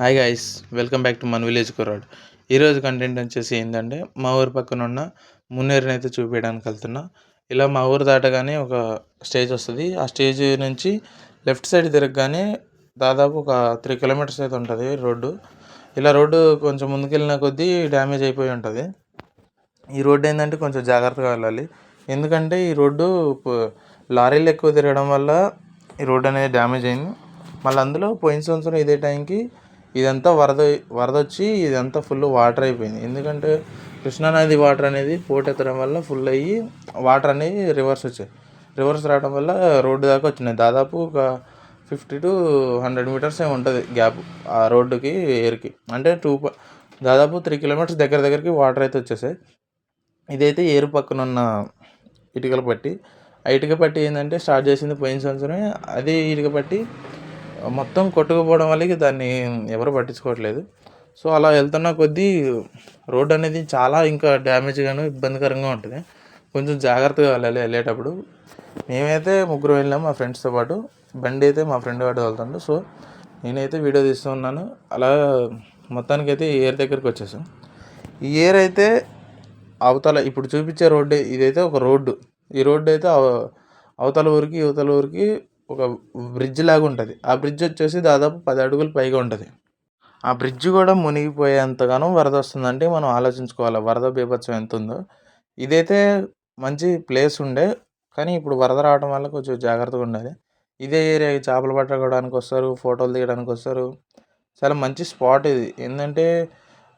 Hi guys welcome back to మన village కుర్రాడ్ ఈరోజు కంటెంట్ వచ్చేసి ఏంటంటే మా ఊరు పక్కన ఉన్న మున్నేరుని అయితే చూపించడానికి వెళ్తున్నా. ఇలా మా ఊరు దాటగానే ఒక స్టేజ్ వస్తుంది. ఆ స్టేజ్ నుంచి లెఫ్ట్ సైడ్ తిరగగానే దాదాపు ఒక త్రీ కిలోమీటర్స్ అయితే ఉంటుంది రోడ్డు. ఇలా రోడ్డు కొంచెం ముందుకెళ్ళిన కొద్దీ డ్యామేజ్ అయిపోయి ఉంటుంది. ఈ రోడ్డు ఏంటంటే కొంచెం జాగ్రత్తగా వెళ్ళాలి. ఎందుకంటే ఈ రోడ్డు లారీలు ఎక్కువ తిరగడం వల్ల ఈ రోడ్డు అనేది డ్యామేజ్ అయింది. మళ్ళీ అందులో పోయిన సంవత్సరం ఇదే టైంకి ఇదంతా వరద వరద వచ్చి ఇదంతా ఫుల్ వాటర్ అయిపోయింది. ఎందుకంటే కృష్ణానది వాటర్ అనేది పోటెత్తడం వల్ల ఫుల్ అయ్యి వాటర్ అనేది రివర్స్ వచ్చాయి. రివర్స్ రావడం వల్ల రోడ్డు దాకా వచ్చినాయి. దాదాపు ఒక ఫిఫ్టీ టు హండ్రెడ్ మీటర్స్ ఏమి ఉంటుంది గ్యాప్ ఆ రోడ్డుకి ఎయిర్కి అంటే టూ దాదాపు త్రీ కిలోమీటర్స్ దగ్గర దగ్గరికి వాటర్ అయితే వచ్చేసాయి. ఇదైతే ఏరు పక్కన ఉన్న ఇటుకల పట్టి ఆ ఇటుక పట్టి ఏంటంటే స్టార్ట్ చేసింది పోయిన సంవత్సరమే. అదే ఇటుక పట్టి మొత్తం కొట్టుకుపోవడం వల్ల దాన్ని ఎవరు పట్టించుకోవట్లేదు. సో అలా వెళ్తున్న కొద్దీ రోడ్ అనేది చాలా ఇంకా డ్యామేజ్గాను ఇబ్బందికరంగా ఉంటుంది. కొంచెం జాగ్రత్తగా వెళ్ళాలి వెళ్ళేటప్పుడు. మేమైతే ముగ్గురు వెళ్ళాము మా ఫ్రెండ్స్తో పాటు. బండి అయితే మా ఫ్రెండ్ వాడు వెళ్తాడు. సో నేనైతే వీడియో తీస్తూ ఉన్నాను. అలా మొత్తానికైతే ఏర్ దగ్గరికి వచ్చేసాం. ఈ ఏర్ అయితే అవతల ఇప్పుడు చూపించే రోడ్డు ఇదైతే ఒక రోడ్డు. ఈ రోడ్డు అయితే అవతల ఊరికి యువతల ఊరికి ఒక బ్రిడ్జ్ లాగా ఉంటుంది. ఆ బ్రిడ్జ్ వచ్చేసి దాదాపు పది అడుగులు పైగా ఉంటుంది. ఆ బ్రిడ్జ్ కూడా మునిగిపోయేంతగానో వరద వస్తుందంటే మనం ఆలోచించుకోవాలి వరద బీభత్సం ఎంత ఉందో ఇదైతే మంచి ప్లేస్ ఉండే కానీ ఇప్పుడు వరద రావడం వల్ల కొంచెం జాగ్రత్తగా ఉండాలి. ఇదే ఏరియా చేపలు పట్టుకోవడానికి వస్తారు ఫోటోలు తీయడానికి వస్తారు. చాలా మంచి స్పాట్ ఇది. ఏంటంటే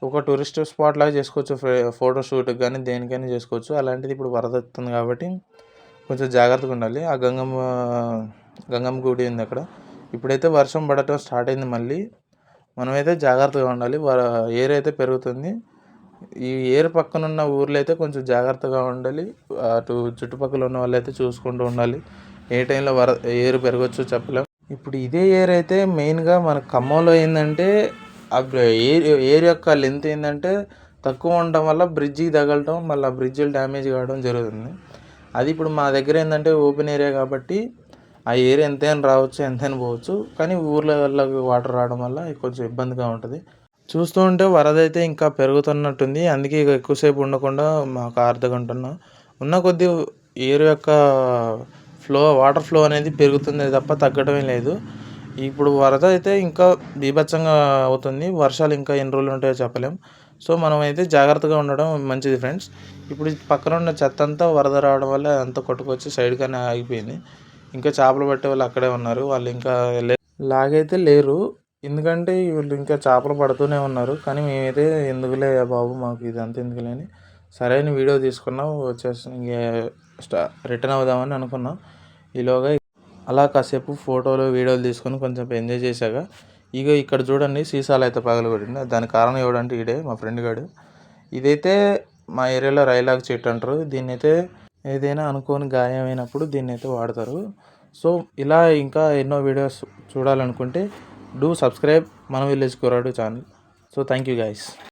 ఒక టూరిస్ట్ స్పాట్ లాగా చేసుకోవచ్చు ఫోటో షూట్కి కానీ దేనికైనా చేసుకోవచ్చు. అలాంటిది ఇప్పుడు వరద వస్తుంది కాబట్టి కొంచెం జాగ్రత్తగా ఉండాలి. ఆ గంగమ్మ గంగమ్మ గుడి ఉంది అక్కడ. ఇప్పుడైతే వర్షం పడటం స్టార్ట్ అయింది మళ్ళీ. మనమైతే జాగ్రత్తగా ఉండాలి. ఏర్ అయితే పెరుగుతుంది. ఈ ఏరు పక్కన ఉన్న ఊర్లో అయితే కొంచెం జాగ్రత్తగా ఉండాలి. అటు చుట్టుపక్కల ఉన్న వాళ్ళు అయితే చూసుకుంటూ ఉండాలి. ఏ టైంలో వర ఏరు పెరగచ్చు చెప్పలేం. ఇప్పుడు ఇదే ఏర్ అయితే మెయిన్గా మన ఖమ్మంలో ఏంటంటే ఏర్ ఏర్ యొక్క లెంత్ ఏంటంటే తక్కువ ఉండడం వల్ల బ్రిడ్జికి తగలటం మళ్ళీ బ్రిడ్జిలు డ్యామేజ్ కావడం జరుగుతుంది. అది ఇప్పుడు మా దగ్గర ఏంటంటే ఓపెన్ ఏరియా కాబట్టి ఆ ఏరియా ఎంతైనా రావచ్చు ఎంతైనా పోవచ్చు. కానీ ఊర్లో వాళ్ళకి వాటర్ రావడం వల్ల కొంచెం ఇబ్బందిగా ఉంటుంది. చూస్తూ ఉంటే వరద అయితే ఇంకా పెరుగుతున్నట్టుంది. అందుకే ఇక ఎక్కువసేపు ఉండకుండా మాకు అర్ధ గంట ఉన్న కొద్దీ ఏరు యొక్క ఫ్లో వాటర్ ఫ్లో అనేది పెరుగుతుంది తప్ప తగ్గడమే లేదు. ఇప్పుడు వరద అయితే ఇంకా బీభత్సంగా అవుతుంది. వర్షాలు ఇంకా ఎన్ని రోజులు ఉంటాయో చెప్పలేం. సో మనం అయితే జాగ్రత్తగా ఉండడం మంచిది ఫ్రెండ్స్. ఇప్పుడు పక్కన ఉన్న చెత్త అంతా వరద రావడం వల్ల అంతా కొట్టుకొచ్చి సైడ్గానే ఆగిపోయింది. ఇంకా చేపలు పట్టే వాళ్ళు అక్కడే ఉన్నారు. వాళ్ళు ఇంకా లాగైతే లేరు. ఎందుకంటే వీళ్ళు ఇంకా చేపలు పడుతూనే ఉన్నారు. కానీ మేమైతే ఎందుకులే బాబు మాకు ఇదంతా ఎందుకులే అని సరైన వీడియో తీసుకున్నాం. వచ్చేసి ఇంక రిటర్న్ అవుదామని అనుకున్నాం. ఈలోగా అలా కాసేపు ఫోటోలు వీడియోలు తీసుకొని కొంచెం ఎంజాయ్ చేశాక ఇక ఇక్కడ చూడండి సీసాలు అయితే పగలగొట్టింది. దాని కారణం ఎవడంటే ఇడే మా ఫ్రెండ్ గాడు. ఇదైతే మా ఏరియాలో రైలాగ్ చెట్టు అంటారు. దీన్నైతే అయితే ఏదైనా అనుకోని గాయమైనప్పుడు దీన్ని అయితే వాడతారు. సో ఇలా ఇంకా ఎన్నో వీడియోస్ చూడాలనుకుంటే డూ సబ్స్క్రైబ్ మన village కురాడు channel. So thank you guys